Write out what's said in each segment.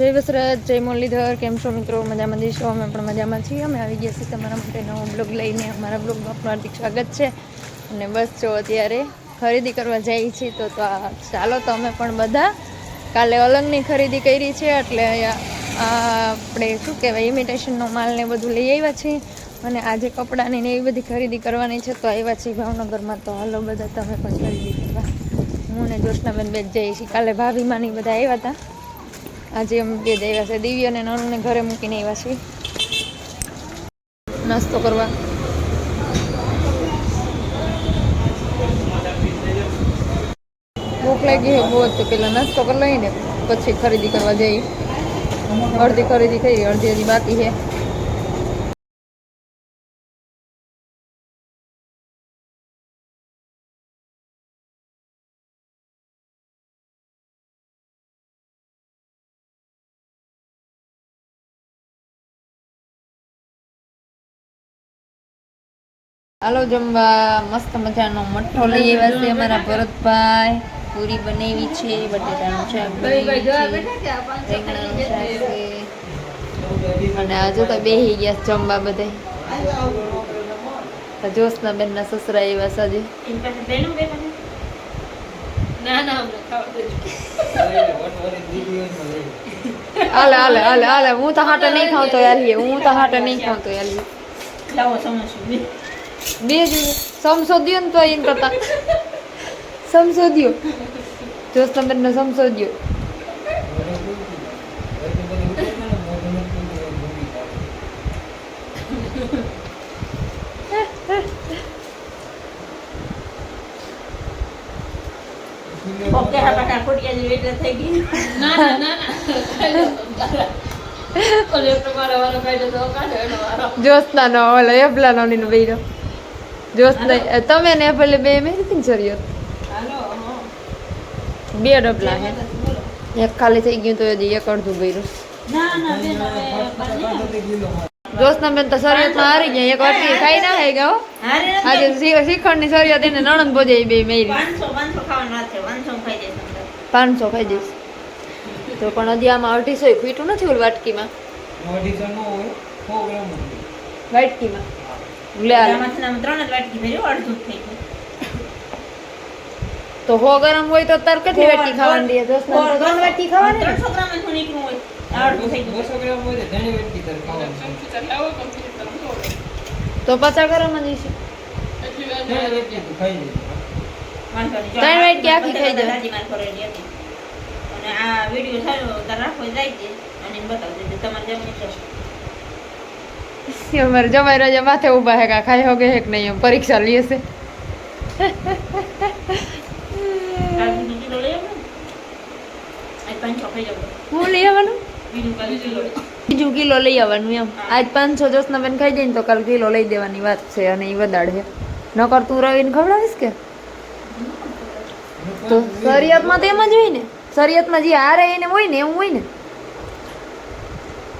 જય વસરાજ, જય મુરલીધર, કેમ છો મિત્રો? મજામાં જઈશું અમે પણ મજામાં છીએ. અમે આવી ગયા છીએ તમારા માટે નવો બ્લોગ લઈને. અમારા બ્લોગમાં આપણું હાર્દિક સ્વાગત છે. અને બસ જો અત્યારે ખરીદી કરવા જઈએ છીએ તો તો ચાલો તો અમે પણ બધા કાલે અલંગની ખરીદી કરી છે, એટલે આપણે શું કહેવાય ઇમિટેશનનો માલ ને બધું લઈ આવ્યા છીએ. અને આજે કપડાની ને એવી બધી ખરીદી કરવાની છે, તો આવ્યા છીએ ભાવનગરમાં. તો હાલો બધા તમે પણ ખરીદી કરવા. હું ને જોશનાબેન બે જઈએ છીએ. કાલે ભાભીમાંની બધા આવ્યા હતા. આજે અમે બે જ છે, દિવ્ય અને નરુને ઘરે મૂકીને આવ્યા છીએ. નાસ્તો કરવા. ભૂખ લાગી હોય બહુ તો પેલા નાસ્તો કરી લઈને પછી ખરીદી કરવા જઈએ. અડધી ખરીદી થઈ, અડધી હજી બાકી છે. હાલો જમવા, મસ્ત મજાનો મઠ્ઠો લઈ આવ્યા છે અમારા ભરતભાઈ. પૂરી બનાવી છે, બટેટાનું શાક છે અને આજે તો બેહી ગયા જમવા બધે. જોશના બેન ના સસરા એવા સાજે હાલે હાલે હાલે હાલે, હું તો હાટા નહીં ખાવતો યાર હું તો હાટા નહીં ખાવ તો યાર બે દિવસ સમસોદ્યો ને તો એમ કરતા. સમસોદ્યો જોશ તમે નો સમસોદ્યો જોસ્તા નો. ઓલો એપલા નો નીનો બેરો નહીં તમે ને ભલે બે મેરી તીન સરિયો બે ડબલા હે. એક ખાલી થઈ ગયું તો હજી એક અડધું ભર્યું. જોશના બેન તો શરીયતમાં હારી ગયા. એક વાટકી ખાઈ ના હે ગયો. આજે શ્રીખંડની શરીયત એને નણંદ બોજે બે મેરી. પાંચસો ખાઈ જઈશ તો પણ હજી આમાં અઢીસો ફીટું નથી ઓલું વાટકીમાં? વાટકીમાં. તો હો ગરમ હોય તો તાર કેટલી વાટકી ખાવાની દે જોશના તો ત્રણ વાટકી ખાવાની? ને? તો પાછા ગરમ જ હશે ત્રણ વાટકી આખી ખાઈ જાય અને આ વીડિયો સારો તાર રાખવો જાય છે અને બતાવજો તમારે જમીન છે અમારે જમાઈ રાજા માથે ઊભા હે કા ખાઈ હોગે હેક નહીં એમ, પરીક્ષા લઈએ છે. હું લઈ આવવાનું? બીજું કિલો લઈ આવવાનું એમ. આજ પાંચસો જોશના બેન ખાઈ જાય તો કાલ કિલો લઈ દેવાની વાત છે અને એ વધારે નકર તું રવિને ખવડાવીશ કે? તો શરિયતમાં તો એમ જ હોય ને. શરિયતમાં જે હારે એને હોય ને એવું હોય ને.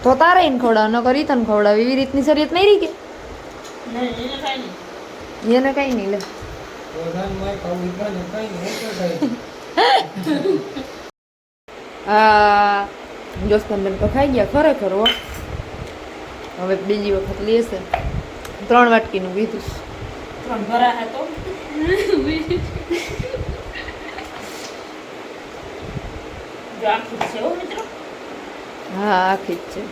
તો તારે એને ખવડાવ ન કરી તને ખવડાવ, એવી રીતની શરીયત નહીં રહી કે? એને કઈ નહીં લે. જોસ્તનબેન તો ખાઈ ગયા ખરેખર, હો. હવે બીજી વખત લેશે ત્રણ વાટકીનું કીધું. ત્રણ ભરા હતો હા આખી જ છે.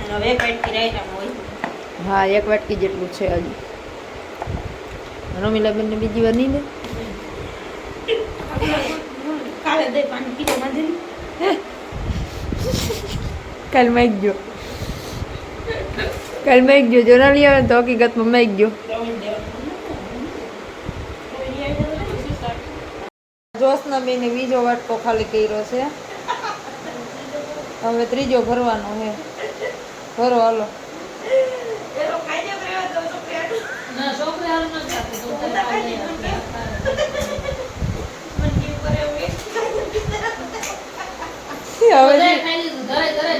અને હવે એક વાટકી રાયતામાં હોય. હા એક વાટકી જેટલું છે હજી. રમીલાબેન ને બીજી વાર નહીં લે કાલે દે પાંચ કિલો બાંધેલી કાલ માઈક ગયો. કાલ માઈક ગયો. જો ના લઈ આવે ને તો હકીકતમાં માઈક ગયો. રવીને દેવાનું જોશના બેને બીજો વાટકો ખાલી કર્યો છે. હવે ત્રીજો ભરવાનો હે. ભરો હાલો.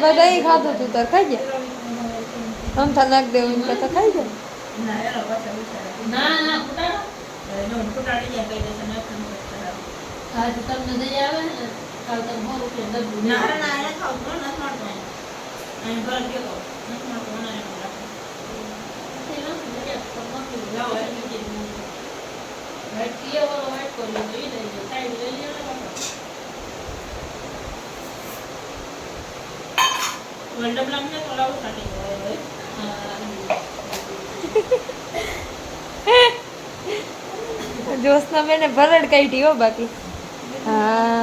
બધા ખાધું તું તાર ખાઈ ગયા? આમ થા નાખ દેવું એમ કરતા ખાઈ ગયા? ના એનો પાછો વિચાર ના? કાલ તમે 100 રૂપિયા દબું ના ના એ ખાવ. જોશના બેને ભરડ કાઢી હો બાકી હા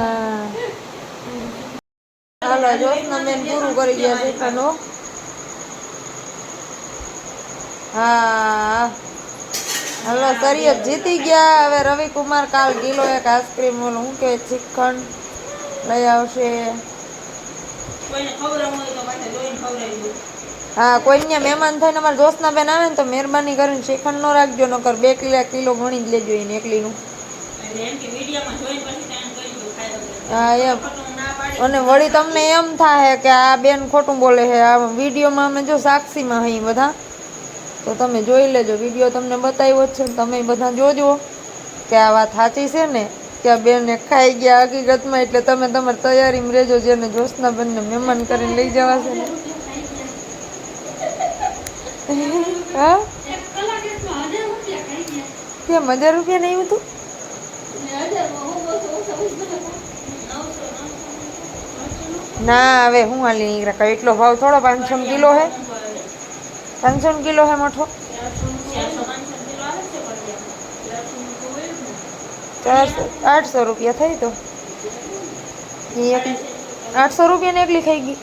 હાલો જોશના બેન પૂરું કરી ગયા શીખવાનું હા હલો સરિયત જીતી ગયા હવે રવિકુમાર કાલ ગીલો એક આઈસ્ક્રીમ ઓલું શું કે ચિકન લઈ આવશે. હા કોઈને મહેમાન થઈને અમારા દોસ્તના બેન આવે ને તો મહેરબાની કરીને શ્રીખંડ નો રાખજો નકર બે કિલો કિલો ગણી જ લેજો એને એકલીનું. હા એમ. અને વળી તમને એમ થાય કે આ બેન ખોટું બોલે છે. આ વિડીયોમાં અમે જો સાક્ષીમાં હઈ બધા. તો તમે જોઈ લેજો. વીડિયો તમને બતાવ્યો જ છે. તમે બધા જોજો કે આ વાત સાચી છે ને કે આ બેને ખાઈ ગયા હકીકતમાં એટલે તમે તમારી તૈયારીમાં રહેજો જેને જોશના બેનને મહેમાન કરીને લઈ જવા છે. હા કેમ હજાર રૂપિયા નહીં હતું ના, હવે હું હાલી નીકળ્યા એટલો ભાવ થોડો, પાંચસો કિલો હે. પાંચસો કિલો હે મોટો ચારસો પાંચસો કિલો આવે છે પણ ચારસો આઠસો રૂપિયા થઈ તો. ઈ એક આઠસો રૂપિયાની એકલી થઈ ગઈ.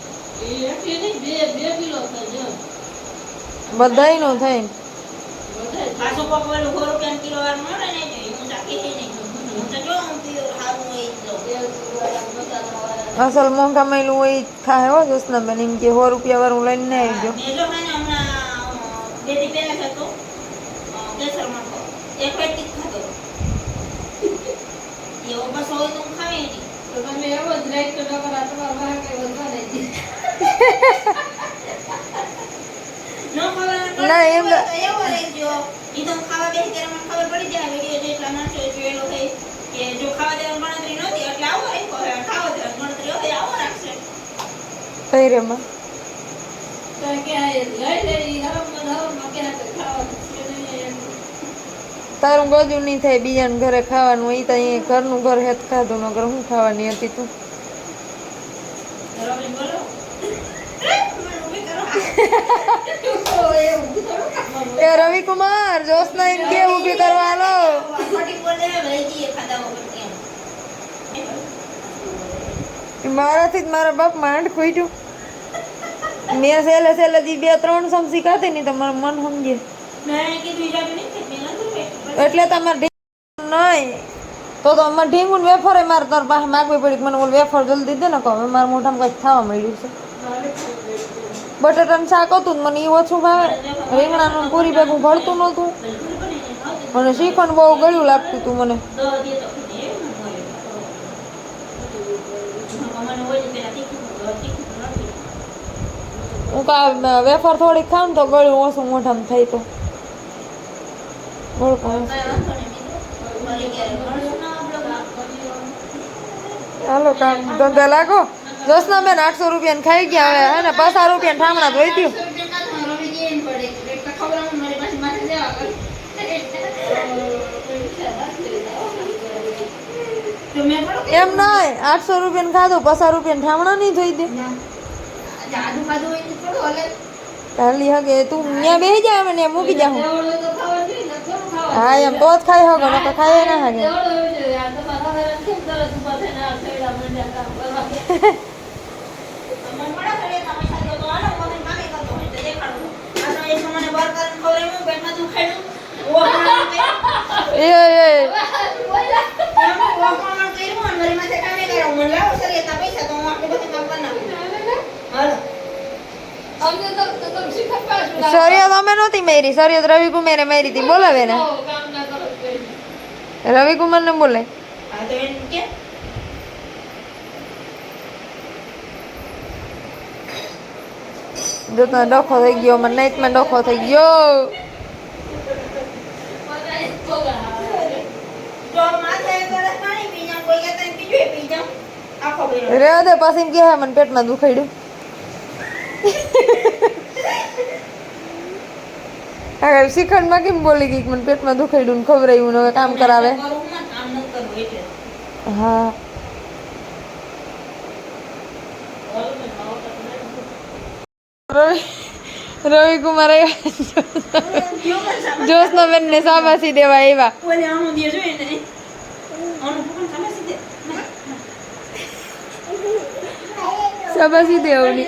બધાયનું થઈને પાછું કોક ઓલું સો રૂપિયાનું કિલો વાળું મળે ને તો હું ચાખી જ નહીં. હું તો જો હું પીવું સારું હોય એ જ લઉં. અસલ મોંઘા મહિલું હોય થાય હો જોશના બેન એમ કે સો રૂપિયા વાળું લઈને આવી હે ને એમ ખાવા બેસી ત્યારે મને ખબર પડી જાય વીડિયો જેટલા માણસો જોયેલો થઈ કે જો ખાવા દેવાની ગણતરી નહોતી એટલે આવો રાખ્યો ખાવા દેવાની તારું ગજું નહીં થાય બીજાને ઘરે ખાવાનું હોય તો અહીંયા ઘરનું ઘર હેત ખાધું નગર હું ખાવાની હતી તું? એ રવિકુમાર જોશના એમ કે ઊભી કરવા હાલો ખોટી બોલે લઈ જઈએ ખાધા વગર એમ. ઈ મારાથી જ મારા બાપ માંડ ખોઈટ્યું મેં સેલે સેલે દી બે ત્રણ સમસી શીખાતી નહીં તમારું મન સમજે. એટલે તમારે નહીં. તો તો અમારે ઢીંગું વેફર એ મારે તાર પાસે માગવી પડી મને ઓલું વેફર જલ્દી દે ને કહો. હવે મારા મોઢામાં કંઈક થવા મળ્યું છે. બટાટાનું શાક હતું મને એ ઓછું ભાવે. રીંગણાનું પૂરી ભેગું ભળતું નહોતું. અને શ્રીખંડ બહુ ગળ્યું લાગતું હતું મને તો દહ દે તો ખીને એવું ન હોય. મને હોય ને પેલા તીખું તીખું નથી હું કા વેફર થોડીક ખાઉં ને તો ગળ્યું ઓછું મોઢામાં થાય તો. હાલો કામ ધંધા લાગો? જોસના બેન આઠસો રૂપિયા ખાઈ ગયા હવે. હે ને પચાસ રૂપિયા ઠામણા ધોઈ થોડુંક એમ નહીં આઠસો રૂપિયા ખાધું પચાસ રૂપિયા ઠામણા નહીં જોઈ દે જાદુ ખાધું હોય તો થોડું હલે. કાલી હગે તું ત્યાં બેસી જા મને મૂકી જા હું હા એમ તો જ ખાઈ હગો નકર ખાઈ ના હગે પૈસા તો હું આપણે બધા કામ કરી નાખું. શરિયત અમે નહોતી મેરી શરિયત રવિ કુમારે મેરી હતી બોલાવે ને. રવિ કુમાર ને બોલે જો તને ડોખો થઈ ગયો મને નાઈટમાં ડોખો થઈ ગયો. રે દે પાછી એમ કે મને પેટમાં દુખાડ્યું હા શ્રીખંડમાં કેમ બોલી ગઈ મને પેટમાં દુખાડ્યું ને ખવડાવ્યું ને હવે કામ કરાવે? ના ન હા. રવિ કુમાર આવ્યા. જોશના બેન ને સાબાસી દેવા ને સીધે સાબાસી દેવની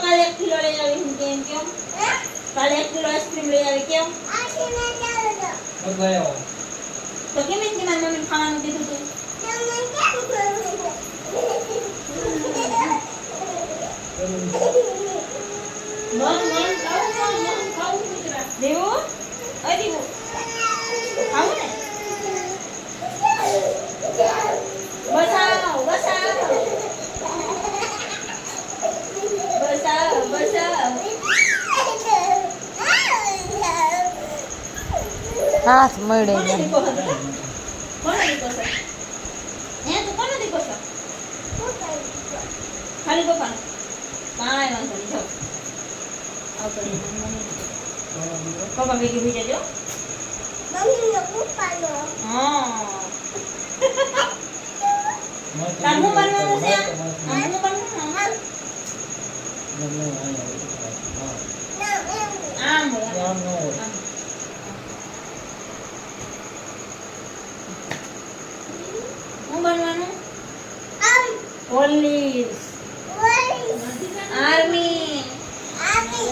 કાલ એક કાલે લઈ આવી? કેમ કાલે એક કિલો આઈસ્ક્રીમ લઈ આવી કેમ? બધા આવો તો કેમ એટલી મારી મમ્મીને ખાવાનું દીધું તું મન મન ખાવું મન મન ખાવું કૂતરા દેવું ખાવું ને બસાવ બસાવ બસાવ બસાવ હાથ મળે ખાલી પપ્પાનો? કાંઈ વાંધો નહીં, જાઓ. પપ્પા ભેગી થઈ જજો. હા. બનવાનું છે? હા, બનવાનું?